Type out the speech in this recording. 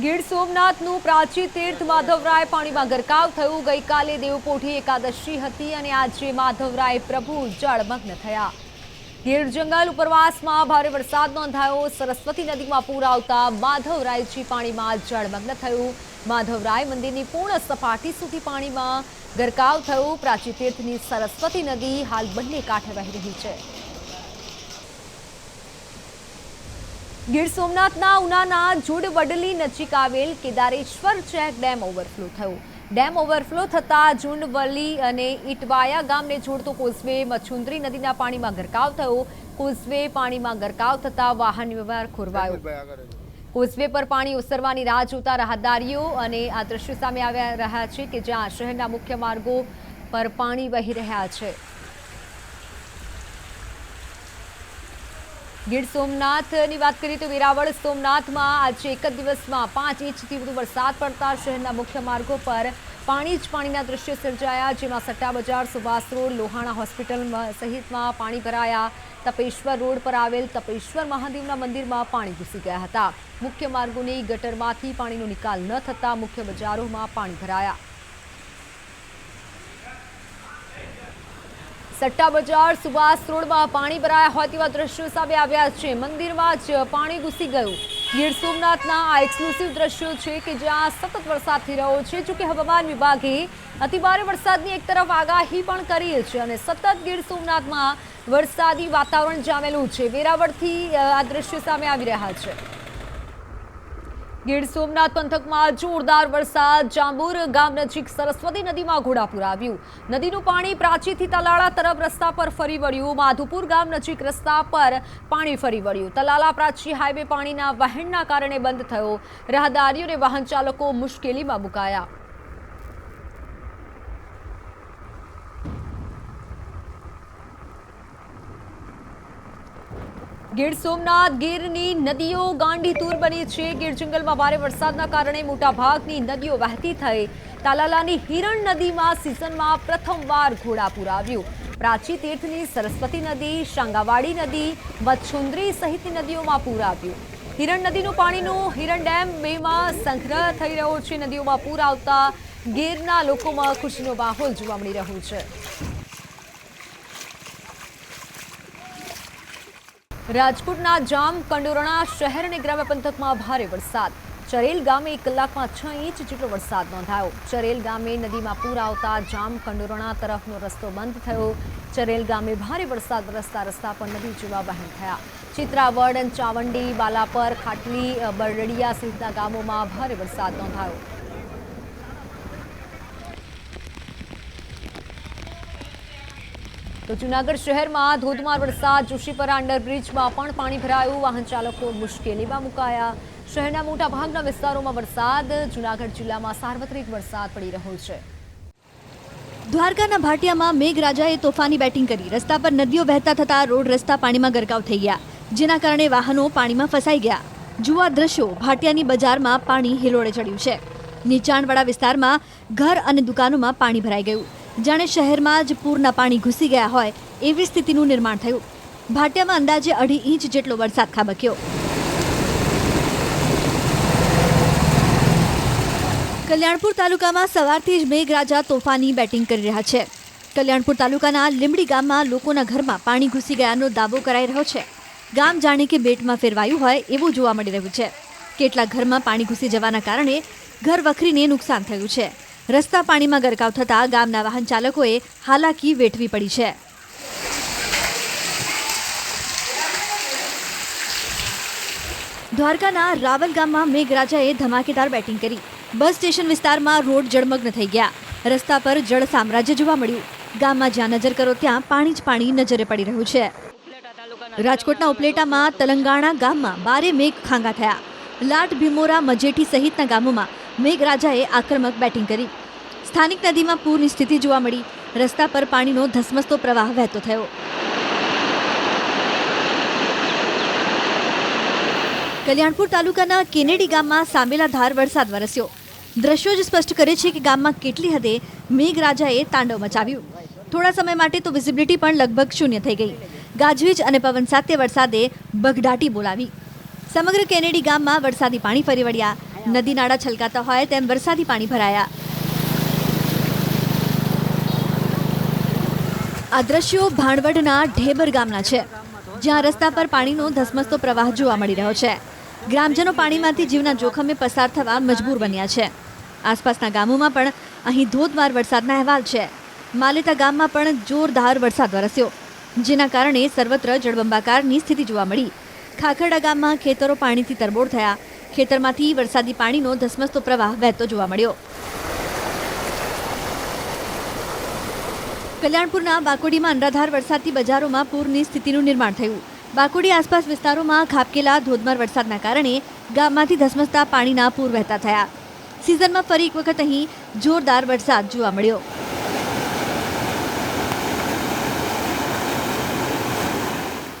ગીર સોમનાથનું પ્રાચી તીર્થ માધવરાય પાણીમાં ગરકાવ થયું. ગઈકાલે દેવપોઠી એકાદશી હતી અને આજે માધવરાય પ્રભુ જળમગ્ન થયા. ગીર જંગલ ઉપરવાસમાં ભારે વરસાદ નોંધાયો. સરસ્વતી નદીમાં પૂર આવતા માધવરાયજી પાણીમાં જળમગ્ન થયું. માધવરાય મંદિરની પૂર્ણ સપાટી સુધી પાણીમાં ગરકાવ થયું. પ્રાચી તીર્થની સરસ્વતી નદી હાલ બંને કાંઠે વહી રહી છે. ગીર સોમનાથના ઉનાના જુડવડલી નજીક આવેલ કેદારેશ્વર ચેક ડેમ ઓવરફ્લો થયો. ડેમ ઓવરફ્લો થતાં જુંડવલી અને ઇટવાયા ગામને જોડતો કોઝવે મચ્છુંદરી નદીના પાણીમાં ગરકાવ થયો. કોઝવે પાણીમાં ગરકાવ થતા વાહન વ્યવહાર ખોરવાયો. કોઝવે પર પાણી ઓસરવાની રાહ જોતા રાહદારીઓ અને આ દ્રશ્યો સામે આવ્યા રહ્યા છે કે જ્યાં શહેરના મુખ્ય માર્ગો પર પાણી વહી રહ્યા છે. ગીર સોમનાથની વાત કરીએ તો વેરાવળ સોમનાથમાં આજે એક જ દિવસમાં પાંચ ઇંચથી વધુ વરસાદ પડતા શહેરના મુખ્ય માર્ગો પર પાણી જ પાણીના દ્રશ્યો સર્જાયા, જેમાં સટ્ટા બજાર, સુભાષ રોડ, લોહાણા હોસ્પિટલ સહિતમાં પાણી ભરાયા. તપેશ્વર રોડ પર આવેલ તપેશ્વર મહાદેવના મંદિરમાં પાણી ઘૂસી ગયા હતા. મુખ્ય માર્ગોની ગટરમાંથી પાણીનો નિકાલ ન થતાં મુખ્ય બજારોમાં પાણી ભરાયા. સટ્ટા બજાર સુભાષ રોડમાં પાણી ભરાયા હોય તેવા દ્રશ્યો સામે આવ્યા છે. મંદિરમાં જ પાણી ઘૂસી ગયું. ગીર સોમનાથના આ એક્સક્લુસિવ દ્રશ્યો છે કે જ્યાં સતત વરસાદ થઈ રહ્યો છે. જોકે હવામાન વિભાગે અતિભારે વરસાદની એક તરફ આગાહી પણ કરી છે અને સતત ગીર સોમનાથમાં વરસાદી વાતાવરણ જામેલું છે. વેરાવળથી આ દ્રશ્યો સામે આવી રહ્યા છે. ગીર સોમનાથ પંથકમાં જોરદાર વરસાદ. જાંબુર ગામ નજીક સરસ્વતી નદીમાં ઘોડાપુર આવ્યું. નદીનું પાણી પ્રાચીથી તલાળા તરફ રસ્તા પર ફરી વળ્યું. માધુપુર ગામ નજીક રસ્તા પર પાણી ફરી વળ્યું. તલાલા પ્રાચી હાઈવે પાણીના વહેણના કારણે બંધ થયો. રાહદારીઓ અને વાહન ચાલકો મુશ્કેલીમાં મુકાયા. ગીર સોમનાથ ગીરની નદીઓ ગાંડીતુર બની છે. ગીર જંગલમાં ભારે વરસાદના કારણે મોટા ભાગની નદીઓ વહેતી થઈ. તાલાલાની હિરણ નદીમાં સિઝનમાં પ્રથમવાર ઘોડાપુર આવ્યું. પ્રાચી તીર્થની સરસ્વતી નદી, શાંગાવાડી નદી, મચ્છુંદ્રી સહિતની નદીઓમાં પૂર આવ્યું. હિરણ નદીનું પાણીનું હિરણ ડેમ બેમાં સંગ્રહ થઈ રહ્યો છે. નદીઓમાં પૂર આવતા ગીરના લોકોમાં ખુશીનો માહોલ જોવા મળી રહ્યો છે. રાજકોટના જામ કંડોરણા શહેર અને ગ્રામ્ય પંથકમાં ભારે વરસાદ. ચરેલ ગામે એક કલાકમાં છ ઇંચ જેટલો વરસાદ નોંધાયો. ચરેલ ગામે નદીમાં પૂર આવતા જામ કંડોરણા તરફનો રસ્તો બંધ થયો. ચરેલ ગામે ભારે વરસાદ વરસતા રસ્તા પર નદી જેવા વહેણ થયા. ચિત્રાવડ ચાવંડી બાલાપર ખાટલી અ, બરડિયા સહિતના ગામોમાં ભારે વરસાદ નોંધાયો. તો જૂનાગઢ શહેરમાં ધોધમાર વરસાદ, જોશીપરા અંડરબ્રિજમાં પણ પાણી ભરાયું, વાહન ચાલકો મુશ્કેલીમાં મુકાયા. શહેરના મોટા ભાગના વિસ્તારોમાં વરસાદ, જૂનાગઢ જિલ્લામાં સાર્વત્રિક વરસાદ પડી રહ્યો છે. દ્વારકાના ભાટિયામાં મેઘરાજાએ તોફાની બેટિંગ કરી. રસ્તા પર નદીઓ વહેતા થતા રોડ રસ્તા પાણીમાં ગરકાવ થઈ ગયા. જેના કારણે વાહનો પાણીમાં ફસાઈ ગયા. જુવા દ્રશ્યો, ભાટિયાની બજારમાં પાણી હિલોળે ચડ્યું છે. નીચાણવાળા વિસ્તારમાં ઘર અને દુકાનોમાં પાણી ભરાઈ ગયું. જાણે શહેરમાં જ પૂરના પાણી ઘૂસી ગયા હોય એવી સ્થિતિનું નિર્માણ થયું. ભાટિયામાં અંદાજે અઢી ઇંચ જેટલો વરસાદ ખાબક્યો. કલ્યાણપુર તાલુકામાં સવારથી જ મેઘરાજા તોફાની બેટિંગ કરી રહ્યા છે. કલ્યાણપુર તાલુકાના લીમડી ગામમાં લોકોના ઘરમાં પાણી ઘૂસી ગયાનો દાવો કરાઈ રહ્યો છે. ગામ જાણે કે બેટમાં ફેરવાયું હોય એવું જોવા મળી રહ્યું છે. કેટલાક ઘરમાં પાણી ઘૂસી જવાના કારણે ઘર વખરીને નુકસાન થયું છે. રસ્તા પાણીમાં ગરકાવ થતાં ગામના વાહન ચાલકોએ હાલાકી વેઠવી પડી છે. દ્વારકાના રાવલ ગામમાં મેઘરાજાએ ધમાકેદાર બેટિંગ કરી. બસ સ્ટેશન વિસ્તારમાં રોડ જળમગ્ન થઈ ગયા. રસ્તા પર જળ સામ્રાજ્ય જોવા મળ્યું. ગામમાં જ્યાં નજર કરો ત્યાં પાણી જ પાણી નજરે પડી રહ્યું છે. રાજકોટના ઉપલેટામાં તલંગાણા ગામમાં બારે મેઘ ખાંગા થયા. લાટ ભીમોરા મજેઠી સહિતના ગામોમાં મેઘરાજાએ આક્રમક બેટિંગ કરી. સ્થાનિક નદીમાં પૂરની સ્થિતિ જોવા મળી. રસ્તા પર પાણીનો ધસમસતો પ્રવાહ વહેતો થયો. કલ્યાણપુર તાલુકાના કેનેડી ગામમાં સાંબેલાધાર વરસાદ વરસ્યો દ્રશ્યો જ સ્પષ્ટ કરે છે કે ગામમાં કેટલી હદે મેઘરાજાએ તાંડવ મચાવ્યું. થોડા સમય માટે તો વિઝિબિલિટી પણ લગભગ શૂન્ય થઈ ગઈ. ગાજવીજ અને પવન સાથે વરસાદે બગડાટી બોલાવી. સમગ્ર કેનેડી ગામમાં વરસાદી પાણી ફરી વળ્યા. નદી નાળા છલકાતા હોય તેમ વરસાદી પાણી ભરાયા. આ દ્રશ્યો ભાણવડના ઢેબર ગામના છે, જ્યાં રસ્તા પર પાણીનો ધસમસતો પ્રવાહ જોવા મળી રહ્યો છે. ગ્રામજનો પાણીમાંથી જીવના જોખમે પસાર થવા મજબૂર બન્યા છે. આસપાસના ગામોમાં પણ અહીં ધોધમાર વરસાદના અહેવાલ છે. માલેતા ગામમાં પણ જોરદાર વરસાદ વરસ્યો, જેના કારણે સર્વત્ર જળબંબાકારની સ્થિતિ જોવા મળી. ખાખરડા ગામમાં ખેતરો પાણીથી તરબોળ થયા. ખેતરમાંથી વરસાદી પાણીનો ધસમસતો પ્રવાહ વહેતો જોવા મળ્યો. કલ્યાણપુરના બાકોડીમાં અનરાધાર વરસાદથી બજારોમાં પૂરની સ્થિતિનું નિર્માણ થયું. બાકોડી આસપાસ વિસ્તારોમાં ખાબકેલા, ધોધમાર વરસાદના કારણે ગામમાંથી ધસમસતા પાણીના પૂર વહેતા થયા. સિઝનમાં ફરી એક વખત અહીં જોરદાર વરસાદ જોવા મળ્યો.